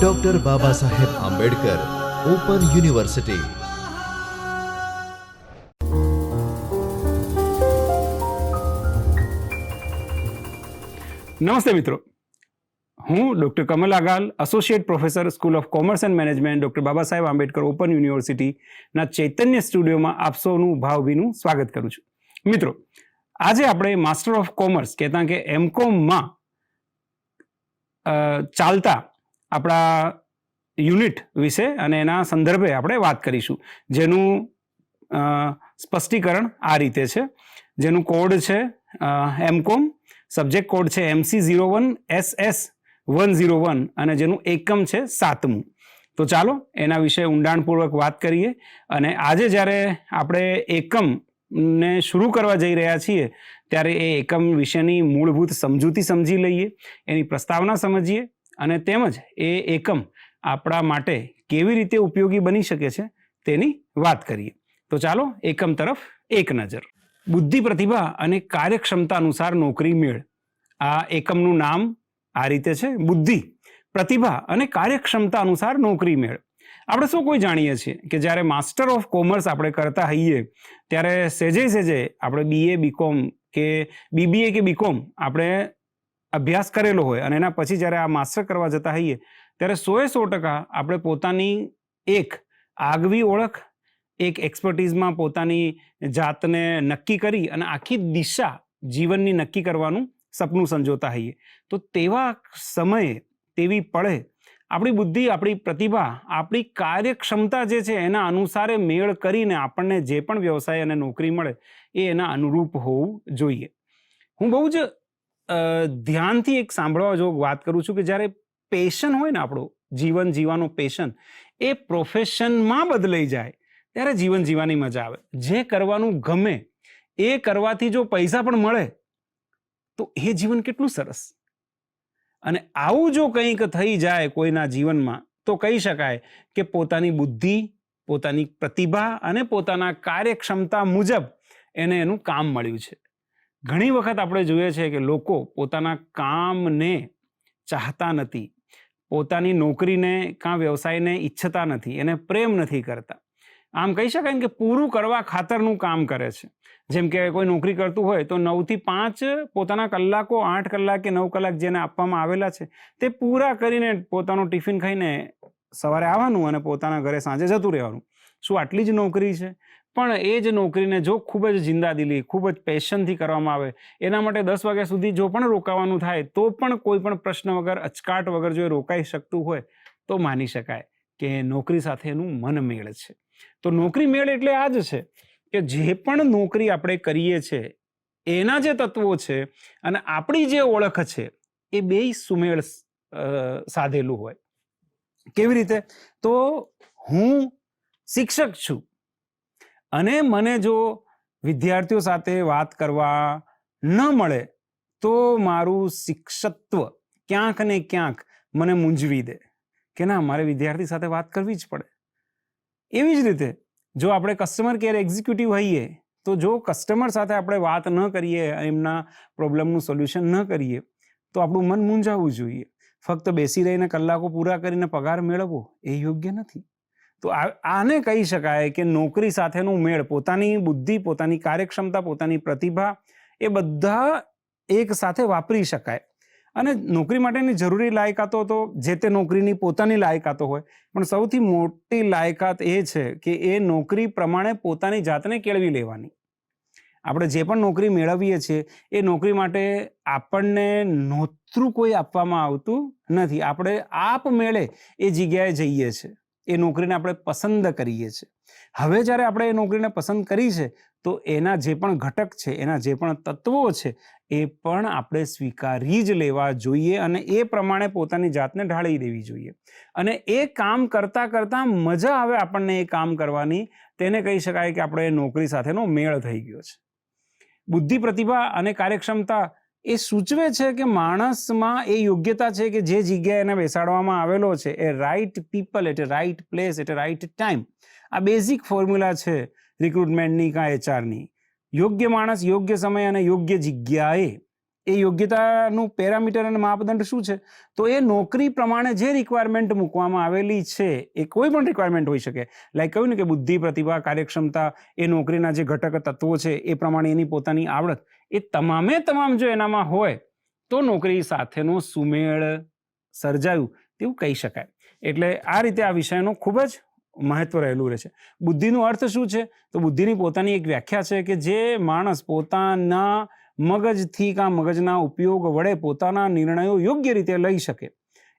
Doctor બાબા Saheb Ambedkar open university નમસ્તે મિત્રો હું doctor Kamal Agal associate professor school of commerce and management doctor Baba Saheb Ambedkar open યુનિવર્સિટીના ચૈતન્ય સ્ટુડિયોમાં આપ સૌનું ભાવભીનું સ્વાગત કરું છું. મિત્રો, આજે આપણે માસ્ટર ઓફ કોમર્સ કહેતા કે એમકોમમાં ચાલતા આપણા યુનિટ વિશે અને એના સંદર્ભે આપણે વાત કરીશું. જેનું સ્પષ્ટીકરણ આ રીતે છે. જેનું કોડ છે એમકોમ સબ્જેક્ટ કોડ છે MC zero one S S one zero one અને જેનું એકમ છે સાતમું. તો ચાલો એના વિશે ઊંડાણપૂર્વક વાત કરીએ અને આજે જ્યારે આપણે એકમને શરૂ કરવા જઈ રહ્યા છીએ ત્યારે એ એકમ વિશેની મૂળભૂત સમજૂતી સમજી લઈએ, એની પ્રસ્તાવના સમજીએ અને તેમજ એ એકમ આપણા માટે કેવી રીતે ઉપયોગી બની શકે છે તેની વાત કરીએ. તો ચાલો એકમ તરફ એક નજર. બુદ્ધિ પ્રતિભા અને કાર્યક્ષમતા અનુસાર નોકરી મેળ. આ એકમનું નામ આ રીતે છે, બુદ્ધિ પ્રતિભા અને કાર્યક્ષમતા અનુસાર નોકરી મેળ. આપણે શું કોઈ જાણીએ છીએ કે જ્યારે માસ્ટર ઓફ કોમર્સ આપણે કરતા હોઈએ, ત્યારે સેજે સેજે આપણે બીએ બીકોમ કે બીબીએ કે બીકોમ આપણે અભ્યાસ કરેલો હોય અને એના પછી જ્યારે આ માસ્ટર કરવા જતા હોઈએ, ત્યારે સોએ સો ટકા આપણે પોતાની એક આગવી ઓળખ, એક એક્સપર્ટીઝમાં પોતાની જાતને નક્કી કરી અને આખી દિશા જીવનની નક્કી કરવાનું સપનું સંજોતા હોઈએ. તો તેવા સમયે, તેવી પળે આપણી બુદ્ધિ, આપણી પ્રતિભા, આપણી કાર્યક્ષમતા જે છે એના અનુસારે મેળ કરીને આપણને જે પણ વ્યવસાય અને નોકરી મળે એ એના અનુરૂપ હોવું જોઈએ. હું બહુ જ ધ્યાનથી એક સાંભળવા જો વાત કરું છું કે જ્યારે પેશન હોય ને આપણો, જીવન જીવવાનો પેશન, એ પ્રોફેશનમાં બદલાઈ જાય, ત્યારે જીવન જીવવાની મજા આવે. જે કરવાનું ગમે, એ કરવાથી જો પૈસા પણ મળે, તો એ જીવન કેટલું સરસ. અને આવું જો કંઈક થઈ જાય કોઈના જીવનમાં, તો કહી શકાય કે પોતાની બુદ્ધિ, પોતાની પ્રતિભા અને પોતાના કાર્યક્ષમતા મુજબ એને એનું કામ મળ્યું છે. ઘણી વખત આપણે જોઈએ છે કે લોકો પોતાના કામને ચાહતા નથી. પોતાની નોકરીને કાં વ્યવસાયને ઈચ્છતા નથી. એને પ્રેમ નથી કરતા. આમ કહી શકાય ને કે પૂરું કરવા ખાતરનું કામ કરે છે. જેમ કે કોઈ નોકરી કરતું હોય તો નવથી પાંચ પોતાના કલાકો, આઠ કલાક કે નવ કલાક જેને આપવામાં આવેલા છે, તે પૂરા કરીને પોતાનું ટિફિન ખાઈને સવારે આવવાનું અને પોતાના ઘરે સાંજે જતું રહેવાનું. શું આટલી જ નોકરી છે? પણ એ જ નોકરીને જો ખૂબ જ જિંદાદિલી ખૂબ જ પેશનથી કરવામાં આવે, એના માટે દસ વાગ્યા સુધી જો પણ રોકાવાનું થાય, તો પણ કોઈ પણ પ્રશ્ન વગર, અચકાટ વગર જો એ રોકાઈ શકતું હોય, તો માની શકાય કે નોકરી સાથે એનું મન મેળ છે. તો નોકરી મેળ એટલે આ જ છે કે જે પણ નોકરી આપણે કરીએ છીએ એના જે તત્વો છે અને આપણી જે ઓળખ છે, એ બે સુમેળ સાધેલું હોય. કેવી રીતે? તો હું શિક્ષક છું. અને મને જો વિદ્યાર્થીઓ સાથે વાત કરવા ન મળે, તો મારું શિક્ષકત્વ ક્યાંક ને ક્યાંક મને મૂંઝવી દે કે ના, મારે વિદ્યાર્થી સાથે વાત કરવી જ પડે. એવી જ રીતે, જો આપણે કસ્ટમર કેર એક્ઝિક્યુટિવ હોઈએ, તો જો કસ્ટમર સાથે આપણે વાત ન કરીએ, એમના પ્રોબ્લેમનું સોલ્યુશન ન કરીએ, તો આપણું મન મૂંઝાવવું જોઈએ. ફક્ત બેસી રહીને કલાકો પૂરા કરીને પગાર મેળવવો એ યોગ્ય નથી. તો આને કહી શકાય કે નોકરી સાથેનું મેળ, પોતાની બુદ્ધિ, પોતાની કાર્યક્ષમતા, પોતાની પ્રતિભા એ બધા એક સાથે વાપરી શકાય. અને નોકરી માટેની જરૂરી લાયકાતો તો જે તે નોકરીની પોતાની લાયકાતો હોય, પણ સૌથી મોટી લાયકાત એ છે કે એ નોકરી પ્રમાણે પોતાની જાતને કેળવી લેવાની. આપણે જે પણ નોકરી મેળવીએ છીએ, એ નોકરી માટે આપણને નોતરું કોઈ આપવામાં આવતું નથી. આપણે આપમેળે એ જગ્યાએ જઈએ છીએ. એ નોકરીને આપણે પસંદ કરીએ છીએ. હવે જ્યારે આપણે એ નોકરીને પસંદ કરી છે, તો એના જે પણ ઘટક છે, એના જે પણ તત્વો છે, એ પણ આપણે સ્વીકારી જ લેવા જોઈએ અને એ પ્રમાણે પોતાની જાતને ઢાળી દેવી જોઈએ. અને એ કામ કરતાં કરતાં મજા આવે આપણને એ કામ કરવાની, તેને કહી શકાય કે આપણે એ નોકરી સાથેનો મેળ થઈ ગયો છે. બુદ્ધિ પ્રતિભા અને કાર્યક્ષમતા એ સૂચવે છે કે માણસમાં એ યોગ્યતા છે કે જે જગ્યાએ એને બેસાડવામાં આવેલો છે, a right people at a right place at a right time આ બેઝિક ફોર્મ્યુલા છે રિક્રુટમેન્ટની કાં એચઆરની યોગ્ય માણસ યોગ્ય સમય અને યોગ્ય જગ્યાએ એ યોગ્યતાનું પેરામીટર અને માપદંડ શું છે? તો એ નોકરી પ્રમાણે જે રિક્વાયરમેન્ટ મૂકવામાં આવેલી છે, એ કોઈ પણ રિક્વાયરમેન્ટ હોઈ શકે. લાઈક કહ્યું ને કે બુદ્ધિ પ્રતિભા, કાર્યક્ષમતા, એ નોકરીના જે ઘટક તત્વો છે, એ પ્રમાણે એની પોતાની આવડત. એ તમામે તમામ જો એનામાં હોય, તો નોકરી સાથેનો સુમેળ સર્જાયું તેવું કહી શકાય. એટલે આ રીતે આ વિષયનું ખૂબ જ મહત્વ રહેલું રહે છે. બુદ્ધિનો અર્થ શું છે? તો બુદ્ધિની પોતાની એક વ્યાખ્યા છે કે જે માણસ પોતાના મગજથી કાં મગજના ઉપયોગ વડે પોતાના નિર્ણયો યોગ્ય રીતે લઈ શકે.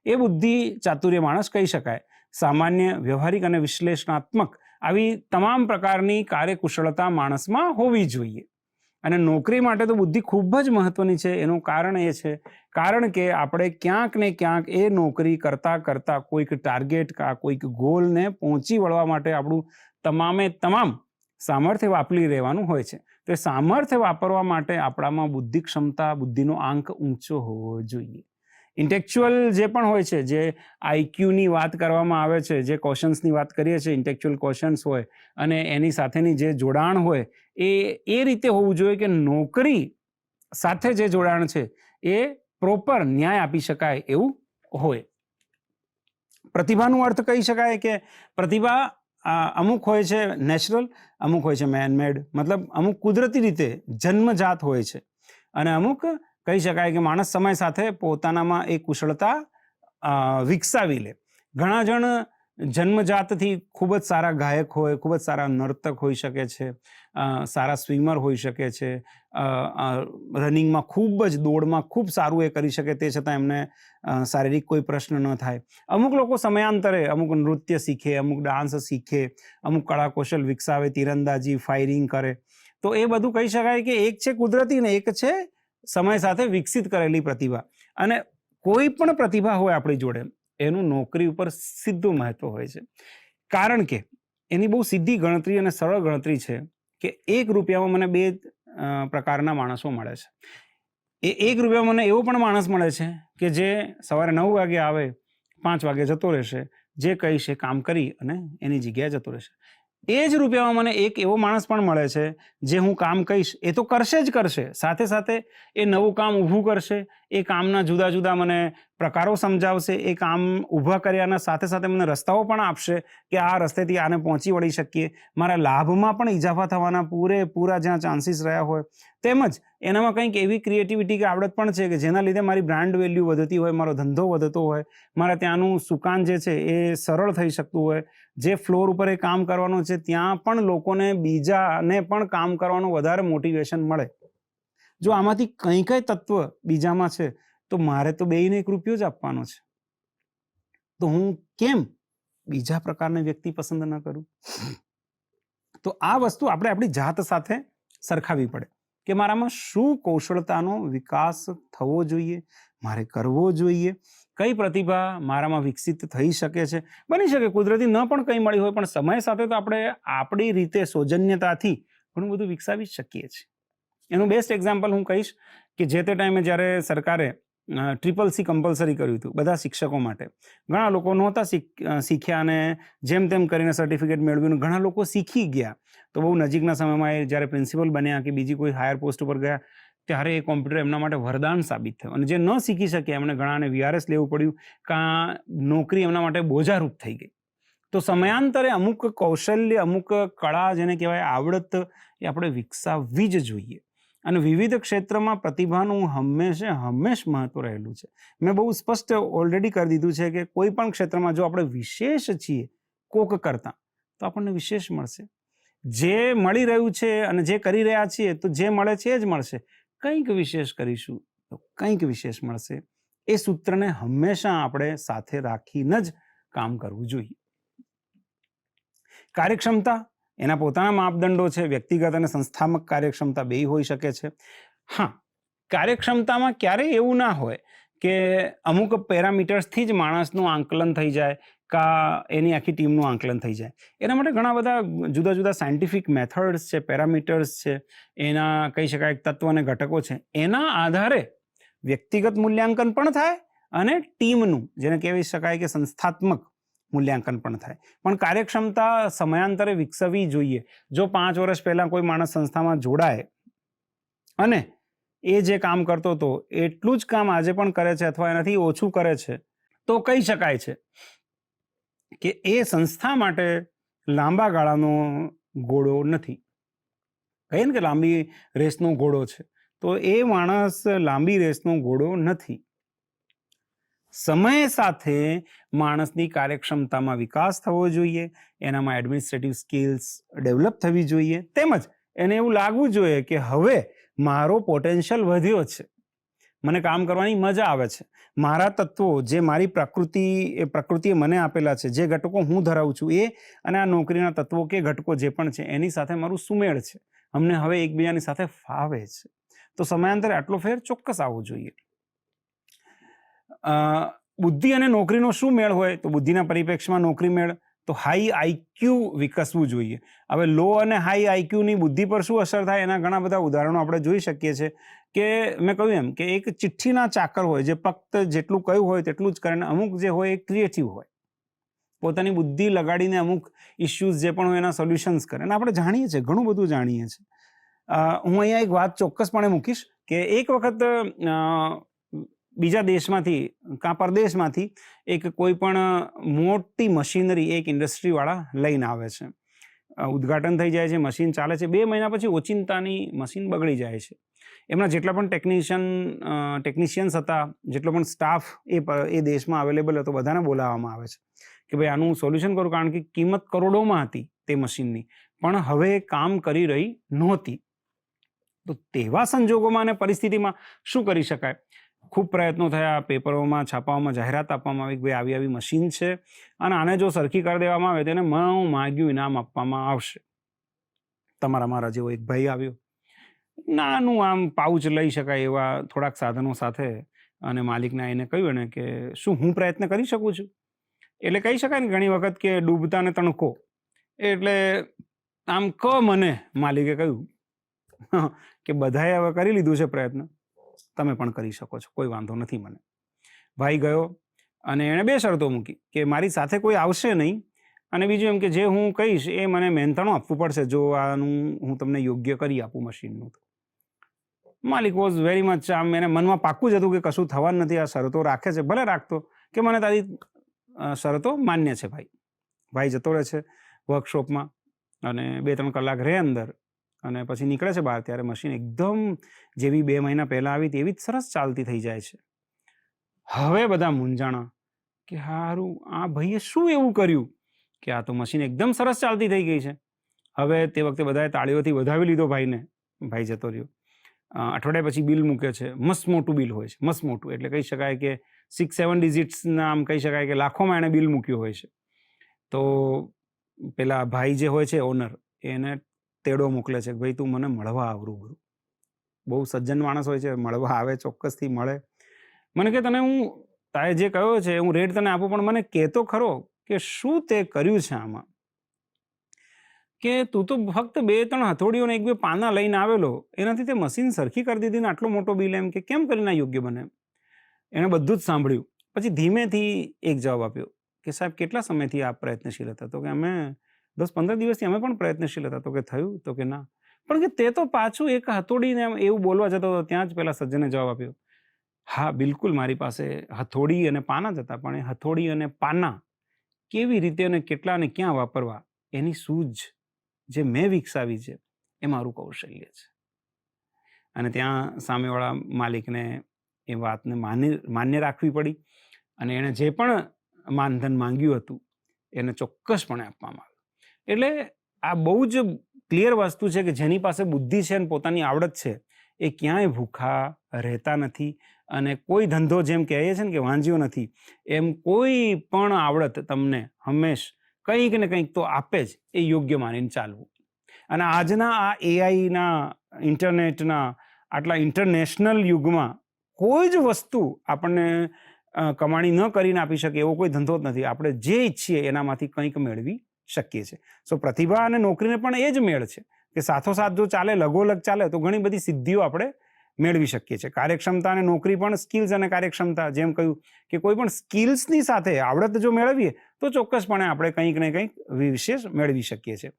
એ બુદ્ધિ ચાતુર્ય માણસ કહી શકાય. સામાન્ય, વ્યવહારિક અને વિશ્લેષણાત્મક આવી તમામ પ્રકારની કાર્યકુશળતા માણસમાં હોવી જોઈએ. અને નોકરી માટે તો બુદ્ધિ ખૂબ જ મહત્વની છે. એનું કારણ એ છે, કારણ કે આપણે ક્યાંક ને ક્યાંક એ નોકરી કરતાં કરતાં કોઈક ટાર્ગેટ કા કોઈક ગોલને પહોંચી વળવા માટે આપણું તમામે તમામ સામર્થ્ય વાપરી રહેવાનું હોય છે. તો સામર્થ્ય વાપરવા માટે આપણામાં બુદ્ધિ ક્ષમતા બુદ્ધિનો આંક ઊંચો હોવો જોઈએ. ઇન્ટેક્ચ્યુઅલ જે પણ હોય છે, જે આઈક્યુની વાત કરવામાં આવે છે, જે ક્વેશ્ચન્સની વાત કરીએ છીએ ઇન્ટેક્ચ્યુઅલ ક્વેશ્ચન્સ હોય અને એની સાથેની જે જોડાણ હોય, એ એ રીતે હોવું જોઈએ કે નોકરી સાથે જે જોડાણ છે, એ પ્રોપર ન્યાય આપી શકાય એવું હોય. પ્રતિભાનું અર્થ કહી શકાય કે પ્રતિભા અમુક હોય છે નેચરલ અમુક હોય છે મેનમેડ મતલબ અમુક કુદરતી રીતે જન્મજાત હોય છે. અને અમુક કહી શકાય કે માણસ સમય સાથે પોતાનામાં એ કુશળતા વિકસાવી લે. ઘણા જણ જન્મજાતથી ખૂબ જ સારા ગાયક હોય, ખૂબ જ સારા નર્તક હોઈ શકે છે સારા સ્વિમર હોઈ શકે છે રનિંગમાં ખૂબ જ દોડમાં ખૂબ સારું એ કરી શકે તે છતાં એમને શારીરિક કોઈ પ્રશ્ન ન થાય. અમુક લોકો સમયાંતરે અમુક નૃત્ય શીખે, અમુક ડાન્સ શીખે, અમુક કળા કૌશલ વિકસાવે, તીરંદાજી, ફાયરિંગ કરે. તો એ બધું કહી શકાય કે એક છે કુદરતી ને એક છે સમય સાથે વિકસિત કરેલી પ્રતિભા. અને કોઈ પણ પ્રતિભા હોય આપણી જોડે, એનું નોકરી ઉપર સીધું મહત્વ હોય છે. કારણ કે એની બહુ સીધી ગણતરી અને સરળ ગણતરી છે કે એક રૂપિયામાં મને બે પ્રકારના માણસો મળે છે. એ એક રૂપિયામાં મને એવો પણ માણસ મળે છે કે જે સવારે નવ વાગે આવે, પાંચ વાગે જતો રહેશે, જે કહીશ એ કામ કરી અને એની જગ્યાએ જતો રહેશે. એ જ રૂપિયામાં મને એક એવો માણસ પણ મળે છે, જે હું કામ કહીશ, એ તો કરશે જ કરશે. સાથે સાથે એ નવું કામ ઊભું કરશે, એ કામના જુદા જુદા મને પ્રકારો સમજાવશે, એ કામ ઊભા કર્યાના સાથે સાથે મને રસ્તાઓ પણ આપશે કે આ રસ્તેથી આને પહોંચી વળી શકીએ. મારા લાભમાં પણ ઇજાફા થવાના પૂરેપૂરા જ્યાં ચાન્સીસ રહ્યા હોય. તેમજ એનામાં કંઈક એવી ક્રિએટિવિટી કે આવડત પણ છે કે જેના લીધે મારી બ્રાન્ડ વેલ્યુ વધતી હોય, મારો ધંધો વધતો હોય, મારા ત્યાંનું સુકાન જે છે એ સરળ થઈ શકતું હોય જે ફ્લોર ઉપર એ કામ કરવાનું છે, ત્યાં પણ લોકોને બીજાને પણ કામ કરવાનું વધારે મોટિવેશન મળે. જો આમાંથી કંઈ કંઈ તત્વ બીજામાં છે, તો મારે તો બેયને એક રૂપિયો જ આપવાનો છે. તો હું કેમ બીજા પ્રકારની વ્યક્તિ પસંદ ન કરું? તો આ વસ્તુ આપણે આપણી જાત સાથે સરખાવી પડે કે મારામાં શું કૌશળતાનો વિકાસ થવો જોઈએ, મારે કરવો જોઈએ કઈ પ્રતિભા મારામાં વિકસિત થઈ શકે છે? બની શકે, કુદરતી ન પણ કંઈ મળી હોય, પણ સમય સાથે તો આપણે આપણી રીતે સૌજન્યતાથી ઘણું બધું વિકસાવી શકીએ છીએ. એનું બેસ્ટ એક્ઝામ્પલ હું કહીશ કે જે તે ટાઈમે જ્યારે સરકારે ટ્રિપલ સી કમ્પલસરી કર્યું હતું, બધા શિક્ષકો માટે. ઘણા લોકો નહોતા શીખ શીખ્યા અને જેમ તેમ કરીને સર્ટિફિકેટ મેળવ્યું ઘણા લોકો શીખી ગયા. તો બહુ નજીકના સમયમાં એ જ્યારે પ્રિન્સિપલ બન્યા કે બીજી કોઈ હાયર પોસ્ટ ઉપર ગયા ત્યારે એ કોમ્પ્યુટર એમના માટે વરદાન સાબિત થયું. અને જે ન શીખી શક્યા એમણે ઘણાને વીઆરએસ લેવું પડ્યું. કાં નોકરી એમના માટે બોજારૂપ થઈ ગઈ. તો સમયાંતરે અમુક કૌશલ્ય, અમુક કળા જેને કહેવાય આવડત, એ આપણે વિકસાવવી જ જોઈએ. અને વિવિધ ક્ષેત્રમાં પ્રતિભાનું હંમેશે, હંમેશ મહત્વ રહેલું છે. મેં બહુ સ્પષ્ટ ઓલરેડી કરી દીધું છે કે કોઈ પણ ક્ષેત્રમાં જો આપણે વિશેષ છીએ, કોક કરતાં, તો આપણને વિશેષ મળશે. જે મળી રહ્યું છે અને જે કરી રહ્યા છીએ, તો જે મળે છે એ જ મળશે. કંઈક વિશેષ કરીશું તો કંઈક વિશેષ મળશે. એ સૂત્રને હંમેશા આપણે સાથે રાખીને જ કામ કરવું જોઈએ. કાર્યક્ષમતા એના પોતાના માપદંડો છે. વ્યક્તિગત અને સંસ્થાત્મક કાર્યક્ષમતા બેય હોઈ શકે છે. હા, કાર્યક્ષમતામાં ક્યારેય એવું ના હોય કે અમુક પેરામીટર્સથી જ માણસનું આંકલન થઈ જાય કા એની આખી ટીમનું આંકલન થઈ જાય. એના માટે ઘણા બધા જુદા જુદા સાયન્ટિફિક મેથડ્સ છે પેરામીટર્સ છે, એના કહી શકાય તત્વ અને ઘટકો છે. એના આધારે વ્યક્તિગત મૂલ્યાંકન પણ થાય અને ટીમનું, જેને કહેવી શકાય કે સંસ્થાત્મક મૂલ્યાંકન પણ થાય. પણ કાર્યક્ષમતા સમયાંતરે વિકસવી જોઈએ. જો પાંચ વર્ષ પહેલાં કોઈ માણસ સંસ્થામાં જોડાય અને એ જે કામ કરતો હતો, એટલું જ કામ આજે પણ કરે છે અથવા એનાથી ઓછું કરે છે, તો કહી શકાય છે કે એ સંસ્થા માટે લાંબા ગાળાનો ઘોડો નથી. કહીએ ને કે લાંબી રેસનો ઘોડો છે. તો એ માણસ લાંબી રેસનો ઘોડો નથી. સમય સાથે માણસની કાર્યક્ષમતામાં વિકાસ થવો જોઈએ, એનામાં એડમિનિસ્ટ્રેટિવ સ્કિલ્સ ડેવલપ થવી જોઈએ, તેમજ એને એવું લાગવું જોઈએ કે હવે મારો પોટેન્શિયલ વધ્યો છે. મને કામ કરવાની મજા આવે છે. મારા તત્વો જે મારી પ્રકૃતિ, એ પ્રકૃતિએ મને આપેલા છે, જે ઘટકો હું ધરાવું છું, એ અને આ નોકરીના તત્વો કે ઘટકો જે પણ છે, એની સાથે મારું સુમેળ છે. અમને હવે એકબીજાની સાથે ફાવે છે. તો સમયાંતરે આટલો ફેર ચોક્કસ આવવો જોઈએ. બુદ્ધિ અને નોકરીનો શું મેળ હોય? તો બુદ્ધિના પરિપ્રેક્ષમાં નોકરી મેળ તો હાઈ આઈક્યુ વિકસવું જોઈએ. હવે લો અને હાઈ આઈક્યુની બુદ્ધિ પર શું અસર થાય એના ઘણા બધા ઉદાહરણો આપણે જોઈ શકીએ છીએ કે મેં કહ્યું એમ કે એક ચિઠ્ઠીના ચાકર હોય, જે ફક્ત જેટલું કહ્યું હોય તેટલું જ કરે અને અમુક જે હોય એ ક્રિએટિવ હોય. પોતાની બુદ્ધિ લગાડીને અમુક ઇશ્યુઝ જે પણ હોય એના સોલ્યુશન્સ કરે. અને આપણે જાણીએ છીએ, ઘણું બધું જાણીએ છીએ. હું અહીંયા એક વાત ચોક્કસપણે મૂકીશ કે એક વખત બીજા દેશમાંથી, કાં પરદેશમાંથી એક કોઈ પણ મોટી મશીનરી એક ઇન્ડસ્ટ્રીવાળા લઈને આવે છે. ઉદ્ઘાટન થઈ જાય છે, મશીન ચાલે છે. બે મહિના પછી ઓચિંતાની મશીન બગડી જાય છે. એમના જેટલા પણ ટેકનિશિયન ટેકનિશિયન્સ હતા, જેટલો પણ સ્ટાફ એ એ દેશમાં અવેલેબલ હતો, બધાને બોલાવવામાં આવે છે કે ભાઈ, આનું સોલ્યુશન કરું, કારણ કે કિંમત કરોડોમાં હતી તે મશીનની. પણ હવે કામ કરી રહી નહોતી. તો તેવા સંજોગોમાં અને પરિસ્થિતિમાં શું કરી શકાય? ખૂબ પ્રયત્નો થયા, પેપરોમાં છાપાઓમાં જાહેરાત આપવામાં આવી કે ભાઈ આવી આવી મશીન છે અને આને જો સરખી કરી દેવામાં આવે તેને મણું માગ્યું ઇનામ આપવામાં આવશે. તમારા મારા જેવો એક ભાઈ આવ્યો. નાનું આમ પાઉચ લઈ શકાય એવા થોડાક સાધનો સાથે અને માલિકને એને કહ્યું એને કે શું હું પ્રયત્ન કરી શકું છું? એટલે કહી શકાય ને ઘણી વખત કે ડૂબતાને તણકો. એટલે આમ ક મને માલિકે કહ્યું કે બધાએ હવે કરી લીધું છે પ્રયત્ન. તમે પણ કરી શકો છો. કોઈ વાંધો નથી મને. ભાઈ ગયો અને એણે બે શરતો મૂકી કે મારી સાથે કોઈ આવશે નહીં અને બીજું એમ કે જે હું કહીશ એ મને મહેનતાણું આપવું પડશે. જો આનું હું તમને યોગ્ય કરી આપું મશીનનું તો. માલિક વોઝ વેરી મચ આમ એને મનમાં પાક્કું જ હતું કે કશું થવાનું નથી. આ શરતો રાખે છે. ભલે રાખતો કે મને તારી શરતો માન્ય છે ભાઈ. ભાઈ જતો રહે છે વર્કશોપમાં અને બે ત્રણ કલાક રહે અંદર. અને પછી નીકળે છે બહાર ત્યારે મશીન એકદમ જેવી બે મહિના પહેલાં આવી તેવી જ સરસ ચાલતી થઈ જાય છે. હવે બધા મૂંઝાણા કે હારું, આ ભાઈએ શું એવું કર્યું કે આ તો મશીન એકદમ સરસ ચાલતી થઈ ગઈ છે. હવે તે વખતે બધાએ તાળીઓથી વધાવી લીધો ભાઈને, ભાઈ જતો રહ્યો. અઠવાડિયા પછી બિલ મૂકે છે. મસ્ત મોટું બિલ હોય છે, મસ્ત મોટું. એટલે કહી શકાય કે સિક્સ સેવન ડિજિટ્સના આમ કહી શકાય કે લાખોમાં એણે બિલ મૂક્યું હોય છે. તો પેલા ભાઈ જે હોય છે ઓનર એને તેડો મોકલે છે ભાઈ, તું મને મળવા આવ રૂબરૂ બહુ સજ્જન માણસ હોય છે, મળવા આવે, ચોક્કસથી મળે. મને કે, તને હું, તારે જે કહ્યો છે, હું રેટ તને આપું. પણ મને કહેતો ખરો કે, શું તે કર્યું છે આમાં? કે, તું તો ફક્ત બે, ત્રણ હથોડીઓને એક બે પાના લઈને આવેલો. એનાથી તે મશીન સરખી કરી દીધી ને આટલો મોટો બિલ એમ કે, કેમ કરીને આ યોગ્ય બને? એણે બધું જ સાંભળ્યું. પછી ધીમેથી એક જવાબ આપ્યો કે, સાહેબ, કેટલા સમયથી આ પ્રયત્નશીલ હતા? તો કે, અમે દસ પંદર દિવસથી અમે પણ પ્રયત્નશીલ હતા તો કે થયું તો કે ના. પણ કે તે તો પાછું એક હથોડીને એમ એવું બોલવા જતો હતો, ત્યાં જ પેલા સજ્જને જવાબ આપ્યો. હા, બિલકુલ મારી પાસે હથોડી અને પાના જ હતા, પણ એ હથોડી અને પાના કેવી રીતે અને કેટલા અને ક્યાં વાપરવા એની સૂઝ જે મેં વિકસાવી છે એ મારું કૌશલ્ય છે. અને ત્યાં સામેવાળા માલિકને એ વાતને માન્ય માન્ય રાખવી પડી અને એણે જે પણ માનધન માંગ્યું હતું એને ચોક્કસપણે આપવામાં આવ્યું. એટલે આ બહુ જ ક્લિયર વસ્તુ છે કે જેની પાસે બુદ્ધિ છે અને પોતાની આવડત છે, એ ક્યાંય ભૂખા રહેતા નથી અને કોઈ ધંધો જેમ કહીએ છે ને કે વાંજ્યો નથી, એમ કોઈ પણ આવડત તમને હંમેશ કંઈક ને કંઈક તો આપે જ એ યોગ્ય માનીને ચાલવું. અને આજના આ એઆઈના ઇન્ટરનેટના, આટલા ઇન્ટરનેશનલ યુગમાં કોઈ જ વસ્તુ આપણને કમાણી ન કરીને આપી શકે એવો કોઈ ધંધો જ નથી. આપણે જે ઈચ્છીએ એનામાંથી કંઈક મેળવી શકીએ છીએ. સો પ્રતિભા અને નોકરીને પણ એ જ મેળ છે કે સાથોસાથ જો ચાલે, લગોલગ ચાલે, તો ઘણી બધી સિદ્ધિઓ આપણે મેળવી શકીએ છીએ. કાર્યક્ષમતા અને નોકરી પણ સ્કિલ્સ અને કાર્યક્ષમતા જેમ કહ્યું કે કોઈ પણ સ્કિલ્સની સાથે આવડત જો મેળવીએ, તો ચોક્કસપણે આપણે કંઈક ને કંઈક વિશેષ મેળવી શકીએ છીએ.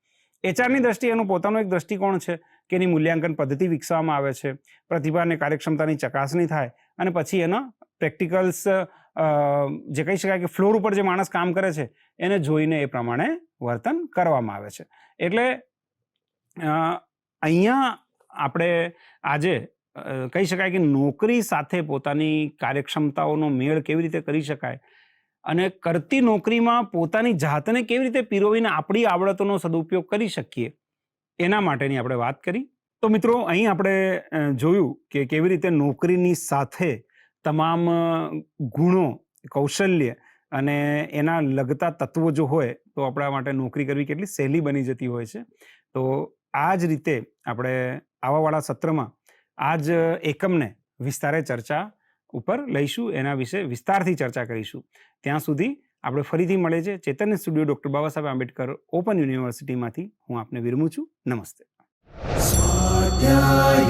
એચઆરની દ્રષ્ટિએ એનું પોતાનું એક દ્રષ્ટિકોણ છે કે એની મૂલ્યાંકન પદ્ધતિ વિકસાવવામાં આવે છે, પ્રતિભા અને કાર્યક્ષમતાની ચકાસણી થાય, અને પછી એના પ્રેક્ટિકલ્સ જે કહી શકાય કે ફ્લોર ઉપર જે માણસ કામ કરે છે, એને જોઈને એ પ્રમાણે વર્તન કરવામાં આવે છે. એટલે અહીંયા આપણે આજે કહી શકાય કે નોકરી સાથે પોતાની કાર્યક્ષમતાઓનો મેળ કેવી રીતે કરી શકાય અને કરતી નોકરીમાં પોતાની જાતને કેવી રીતે પીરોવીને આપણી આવડતોનો સદુપયોગ કરી શકીએ, એના માટેની આપણે વાત કરી. તો મિત્રો, અહીં આપણે જોયું કે કેવી રીતે નોકરીની સાથે તમામ ગુણો, કૌશલ્ય અને એના લગતા તત્વો જો હોય, તો આપણા માટે નોકરી કરવી કેટલી સહેલી બની જતી હોય છે. તો આ જ રીતે આપણે આવાવાળા સત્રમાં આ જ એકમને વિસ્તારે ચર્ચા ઉપર લઈશું, એના વિશે વિસ્તારથી ચર્ચા કરીશું. ત્યાં સુધી આપણે ફરીથી મળે છે ચેતન studio doctor Baba Saheb Ambedkar open યુનિવર્સિટીમાંથી. હું આપને વિરમું છું. નમસ્તે. સ્વાધ્યાય